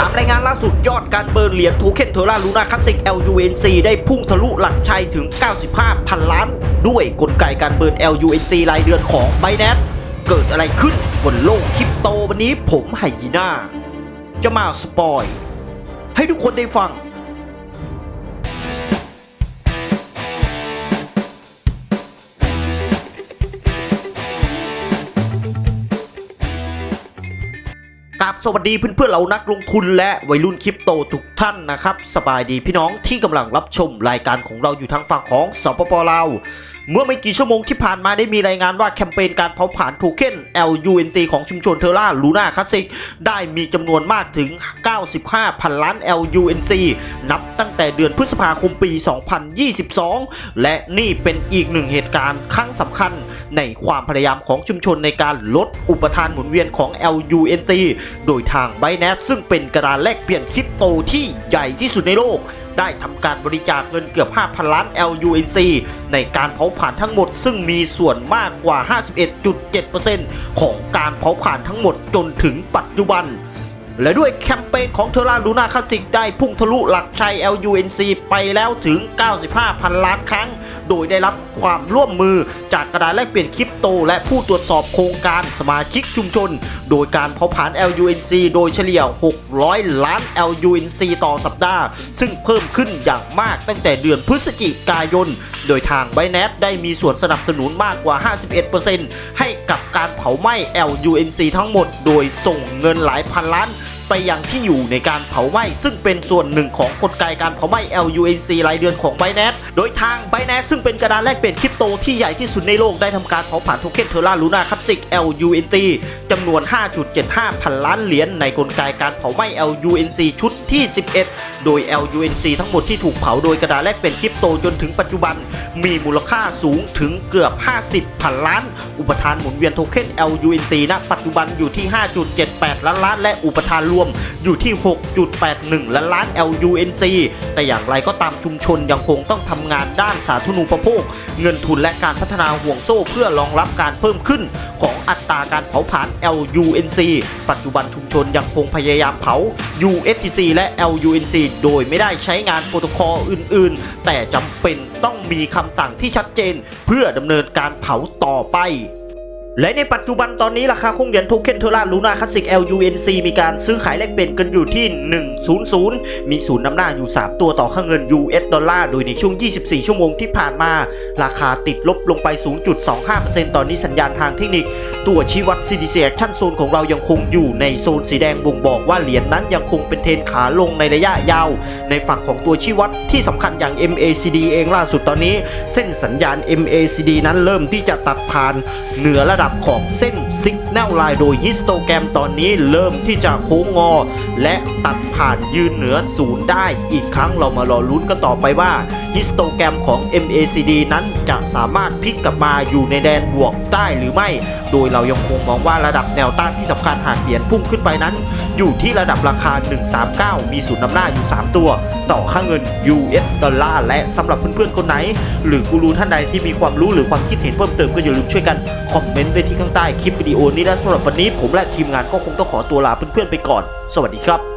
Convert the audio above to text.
ตามรายงานล่าสุดยอดการเบิร์นเหรียญทูเค็นเทอร่าลูน่าคลาสสิก LUNC ได้พุ่งทะลุหลักชัยถึง 95 พันล้าน ด้วยกลไกการเบิร์น LUNC รายเดือนของ b i n a n c e เกิดอะไรขึ้นบนโลกคริปโตวันนี้ผมไฮยีน่าจะมาสปอย ให้ทุกคนได้ฟัง กับสวัสดีเพื่อนๆเรานักลงทุนและวัยรุ่นคริปโตทุกท่านนะครับ สบายดีพี่น้องที่กำลังรับชมรายการของเราอยู่ทางฝั่งของสปปลาวเมื่อไม่กี่ชั่วโมงที่ผ่านมาได้มีรายงานว่าแคมเปญการเผาผลาญโทเค็น LUNC ของชุมชนเทอร่าลูน่าคลาสสิกได้มีจำนวนมากถึง 95 พันล้าน LUNC นับตั้งแต่เดือนพฤษภาคมปี 2022 และนี่เป็นอีกหนึ่งเหตุการณ์ครั้งสำคัญ ในความพยายามของชุมชนในการลดอุปทานหมุนเวียนของ LUNC โดยทาง b i n a n c e ซึ่งเป็นกระดานแลกเปลี่ยนคริปโตที่ใหญ่ที่สุดในโลก ได้ทำการบริจาคเงินเกือบ 5,000 ล้าน LUNC ในการเผาผ่านทั้งหมด ซึ่งมีส่วนมากกว่า 51.7%ของการเผาผ่านทั้งหมดจนถึงปัจจุบัน และด้วยแคมเปญของเทอร่าลูน่าคลาสสิกได้พุ่งทะลุหลักชัย LUNC ไปแล้วถึง 95พันล้านครั้ง โดยได้รับความร่วมมือจากกระดานแลกเปลี่ยนคริปโต และผู้ตรวจสอบโครงการสมาชิกชุมชน โดยการเผาผลาญ LUNC โดยเฉลี่ย 600 ล้าน LUNC ต่อสัปดาห์ ซึ่งเพิ่มขึ้นอย่างมากตั้งแต่เดือนพฤศจิกายน โดยทาง b i n a n c e ได้มีส่วนสนับสนุนมากกว่า 51%ให้กับการเผาไหม้ LUNC ทั้งหมด โดยส่งเงินหลายพันล้าน ไปยังที่อยู่ในการเผาไหม้ซึ่งเป็นส่วนหนึ่งของกลไกการเผาไหม้ LUNC รายเดือนของ b i n a n c e โดยทาง b i n a n c e ซึ่งเป็นกระดานแลกเปลี่ยนคริปโตที่ใหญ่ที่สุดในโลกได้ทำการเผาผ่านโทเค็นเทอร่าลูน่าคลาสสิก LUNC จำนวน 5.75 พันล้านเหรียญในกลไกการเผาไหม้ LUNC ชุดที่ 11 โดย LUNC ทั้งหมดที่ถูกเผาโดยกระดานแลกเปลี่ยนคริปโตจนถึงปัจจุบัน มีมูลค่าสูงถึงเกือบ 50พันล้าน อุปทานหมุนเวียนโทเค็น LUNC ณปัจจุบันอยู่ที่ 5.78 ล้านล้านและอุปทานรวมอยู่ที่ 6.81 ล้านล้าน LUNC แต่อย่างไรก็ตามชุมชนยังคงต้องทำงานด้านสาธารณูปโภค เงินทุนและการพัฒนาห่วงโซ่เพื่อรองรับการเพิ่มขึ้นของอัตราการเผาผลาญ LUNC ปัจจุบันชุมชนยังคงพยายามเผา USTC และ LUNC โดยไม่ได้ใช้งานโปรโตคอลอื่น ๆ แต่จำเป็นต้องมีคำสั่งที่ชัดเจน เพื่อดำเนินการเผาต่อไป และในปัจจุบันตอนนี้ราคาคงเหรียญโทเค็นเทอร่าลูน่าคลาสสิก LUNC มีการซื้อขายแลกเปลี่ยนกันอยู่ที่ 100 มีศูนย์นำหน้าอยู่ 3 ตัวต่อค่าเงิน US ดอลลาร์ โดยในช่วง 24 ชั่วโมงที่ผ่านมา ราคาติดลบลงไป 0.25%ตอนนี้สัญญาณทางเทคนิค ตัวชี้วัด CDC Action Zone ของเรายังคงอยู่ในโซนสีแดงบ่งบอกว่าเหรียญนั้นยังคงเป็นเทรนขาลงในระยะยาว ในฝั่งของตัวชี้วัดที่สำคัญอย่าง MACD เองล่าสุดตอนนี้ เส้นสัญญาณ MACD นั้นเริ่มที่จะตัดผ่านเหนือระดับดับของเส้น Signal Line โดยฮิสโตแกรมตอนนี้เริ่มที่จะโค้งงอ และตัดผ่านยืนเหนือศูนย์ได้อีกครั้งเรามารอลุ้นกันต่อไปว่าฮิสโตแกรมของ MACD นั้นจะสามารถพลิกกลับมาอยู่ในแดนบวกได้หรือไม่ โดยเรายังคงมองว่าระดับแนวต้านที่สำคัญหากเหรียญพุ่งขึ้นไปนั้น อยู่ที่ระดับราคา 139 มีศูนย์นำหน้าอยู่ 3 ตัว ต่อค่าเงิน US ดอลลาร์และสำหรับเพื่อนๆคนไหน หรือกูรูท่านใดที่มีความรู้หรือความคิดเห็นเพิ่มเติมก็อย่าลืมช่วยกันคอมเมนต์ได้ที่ข้างใต้คลิปวิดีโอนี้และสำหรับวันนี้ผมและทีมงานก็คงต้องขอตัวลาเพื่อนๆไปก่อน สวัสดีครับ